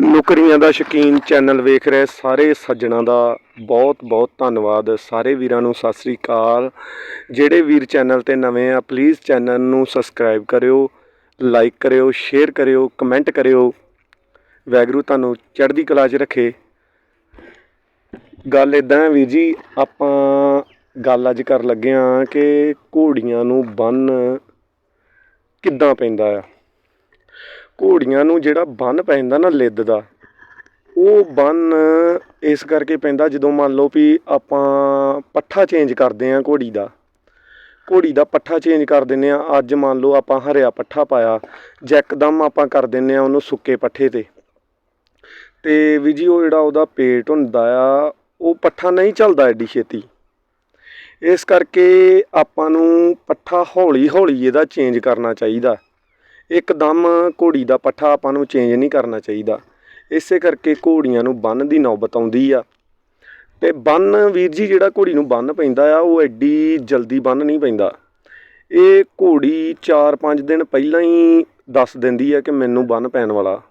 ਨੌਕਰੀਆਂ ਦਾ ਸ਼ੌਕੀਨ ਚੈਨਲ ਵੇਖ ਰਹੇ ਸਾਰੇ ਸੱਜਣਾਂ ਦਾ ਬਹੁਤ ਬਹੁਤ ਧੰਨਵਾਦ। ਸਾਰੇ ਵੀਰਾਂ ਨੂੰ ਸਤਿ ਸ੍ਰੀ ਅਕਾਲ। ਜਿਹੜੇ ਵੀਰ ਚੈਨਲ ਤੇ ਨਵੇਂ ਆ ਪਲੀਜ਼ ਚੈਨਲ ਨੂੰ ਸਬਸਕ੍ਰਾਈਬ ਕਰਿਓ ਲਾਈਕ ਕਰਿਓ ਸ਼ੇਅਰ ਕਰਿਓ ਕਮੈਂਟ ਕਰਿਓ। ਵੈਗਰੂ ਤੁਹਾਨੂੰ ਚੜ੍ਹਦੀ ਕਲਾ 'ਚ ਰੱਖੇ। ਗੱਲ ਇਦਾਂ ਵੀਰ ਜੀ, ਆਪਾਂ ਗੱਲ ਅੱਜ ਕਰਨ ਲੱਗੇ ਆ ਕਿ ਘੋੜੀਆਂ ਨੂੰ ਬੰਨ ਕਿੱਦਾਂ ਪੈਂਦਾ ਆ? ਘੋੜੀਆਂ ਨੂੰ ਜਿਹੜਾ ਬੰਨ ਪੈਂਦਾ ਨਾ ਲਿੱਦ ਦਾ, ਉਹ ਬੰਨ ਇਸ ਕਰਕੇ ਪੈਂਦਾ ਜਦੋਂ ਮੰਨ ਲਓ ਵੀ ਆਪਾਂ ਪੱਠਾ ਚੇਂਜ ਕਰਦੇ ਆਂ ਘੋੜੀ ਦਾ ਘੋੜੀ ਦਾ ਪੱਠਾ ਚੇਂਜ ਕਰ ਦਿੰਨੇ ਆ ਅੱਜ ਮੰਨ ਲਓ ਆਪਾਂ ਹਰਿਆ ਪੱਠਾ ਪਾਇਆ ਜੈਕਦਮ ਆਪਾਂ ਕਰ ਦਿੰਨੇ ਆ ਉਹਨੂੰ ਸੁੱਕੇ ਪੱਠੇ ਤੇ। ਤੇ ਵੀ ਜੀ ਉਹ ਜਿਹੜਾ ਉਹਦਾ ਪੇਟ ਹੁੰਦਾ ਆ, ਉਹ ਪੱਠਾ ਨਹੀਂ ਚੱਲਦਾ ਐਡੀ ਛੇਤੀ। ਇਸ ਕਰਕੇ ਆਪਾਂ ਨੂੰ ਪੱਠਾ ਹੌਲੀ ਹੌਲੀ ਇਹਦਾ ਚੇਂਜ ਕਰਨਾ ਚਾਹੀਦਾ। ਇੱਕਦਮ ਘੋੜੀ ਦਾ ਪੱਠਾ ਆਪਾਂ ਨੂੰ ਚੇਂਜ ਨਹੀਂ ਕਰਨਾ ਚਾਹੀਦਾ। ਇਸੇ ਕਰਕੇ ਘੋੜੀਆਂ ਨੂੰ ਬੰਨ ਦੀ ਨੌਬਤ ਆਉਂਦੀ ਆ। ਤੇ ਬੰਨ ਵੀਰ ਜੀ, ਜਿਹੜਾ ਘੋੜੀ ਨੂੰ ਬੰਨ ਪੈਂਦਾ ਆ, ਉਹ ਐਡੀ ਜਲਦੀ ਬੰਨ ਨਹੀਂ ਪੈਂਦਾ। ਇਹ ਘੋੜੀ 4-5 ਦਿਨ ਪਹਿਲਾਂ ਹੀ ਦੱਸ ਦਿੰਦੀ ਆ ਕਿ ਮੈਨੂੰ ਬੰਨ ਪੈਣ ਵਾਲਾ।